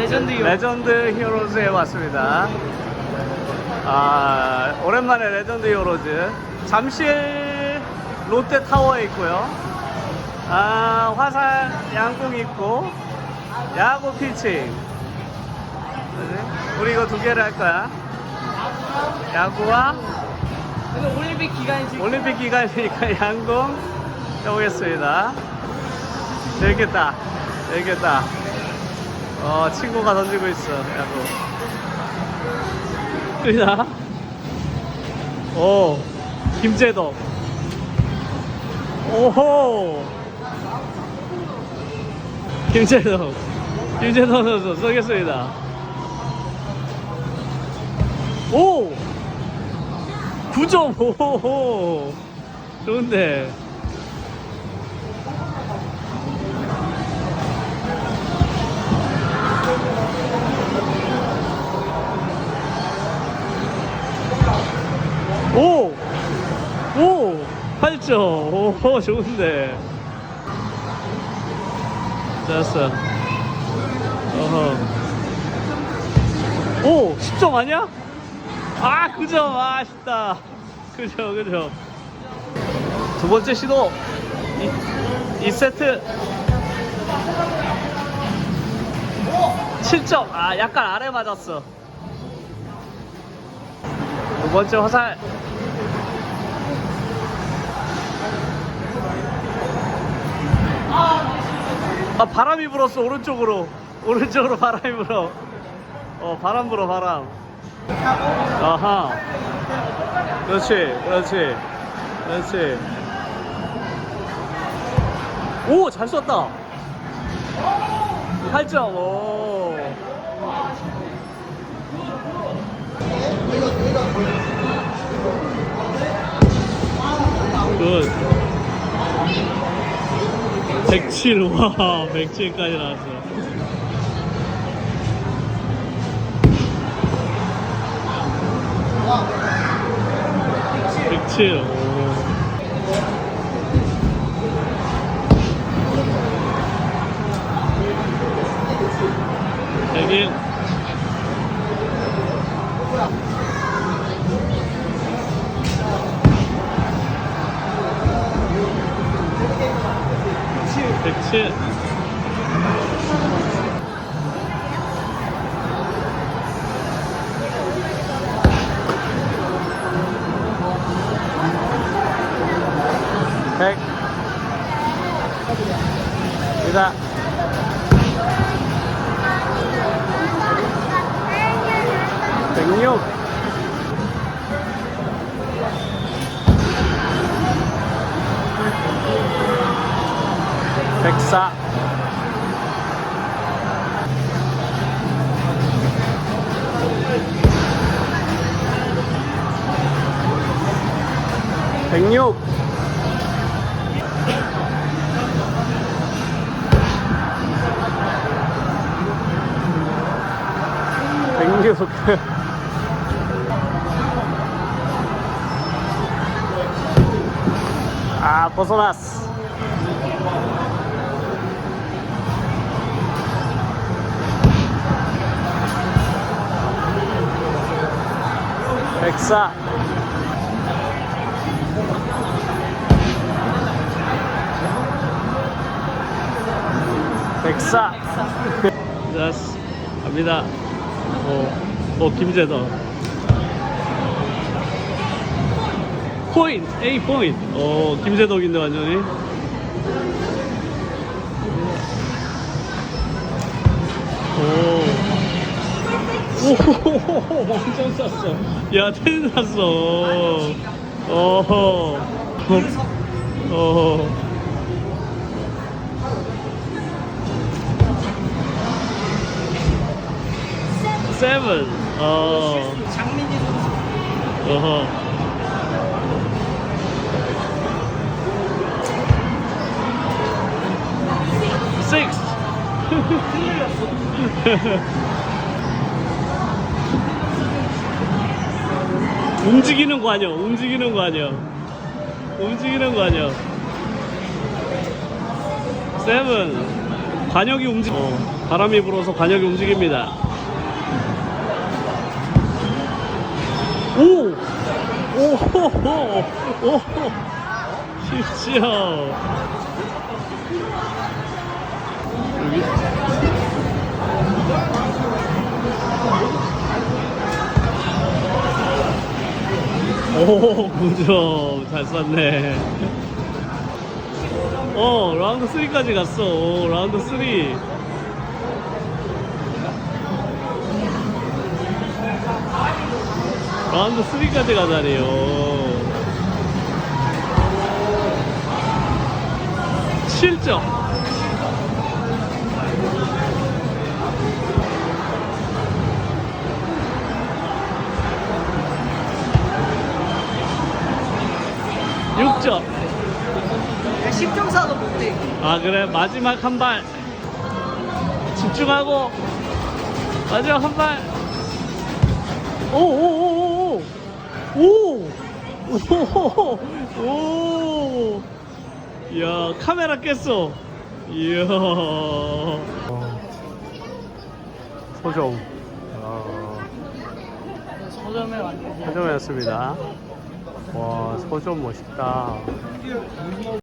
레전드 히어로. 레전드 히어로즈에 왔습니다. 아, 오랜만에 레전드 히어로즈. 잠실 롯데 타워에 있고요. 아, 화산 양궁 있고, 야구 피칭. 우리 이거 두 개를 할 거야. 야구와 올림픽 기간이 지금 올림픽 기간이니까 양궁 해보겠습니다. 재밌겠다. 재밌겠다. 어, 친구가 던지고 있어, 야구. 그다 오, 김재덕. 오호! 김재덕. 김재덕 선수 쏘겠습니다. 오! 9점! 오! 좋은데. 8점! 오, 좋은데. 잘했어. 어허. 오! 10점 아니야? 아, 9점! 아, 아쉽다. 그죠, 그죠. 두 번째 시도. 이, 이 세트. 7점. 아, 약간 아래 맞았어. 두 번째 화살. 아, 바람이 불었어, 오른쪽으로. 오른쪽으로 바람이 불어. 어, 바람 불어, 바람. 아하. 그렇지, 그렇지. 그렇지. 오, 잘 쐈다. 8점, 오. 107, 와, 107까지 나왔어. 107. 백칠. 백. 이다. 백 106 106 아 벗어났어. 104 백사 자스 갑니다 어, 어 김재덕 포인 A 포인 어 김재덕인데 완전히 오 오, 완전 쌌어. 야, 텐 쌌어. 어허. 어허. 어. 7. 어. 장민이 선수. 어허. Six. 움직이는 거 아니야? 움직이는 거 아니야? 움직이는 거 아니야? 세븐 관역이 움직 어, 바람이 불어서 관역이 움직입니다. 오! 오호호! 오호! 쉽지요. 여기. 오, 9점. 잘 쐈네. 어, 라운드 3까지 갔어. 오, 라운드 3. 라운드 3까지 가다니요. 7점. 육점 10점 사도 못해. 아 그래 마지막 한 발 집중하고 마지막 한 발. 오오오오 오 오오오오 야 카메라 깼어. 이야. 소정. 서점에 왔는데. 소정이었습니다. 와 소정 멋있다.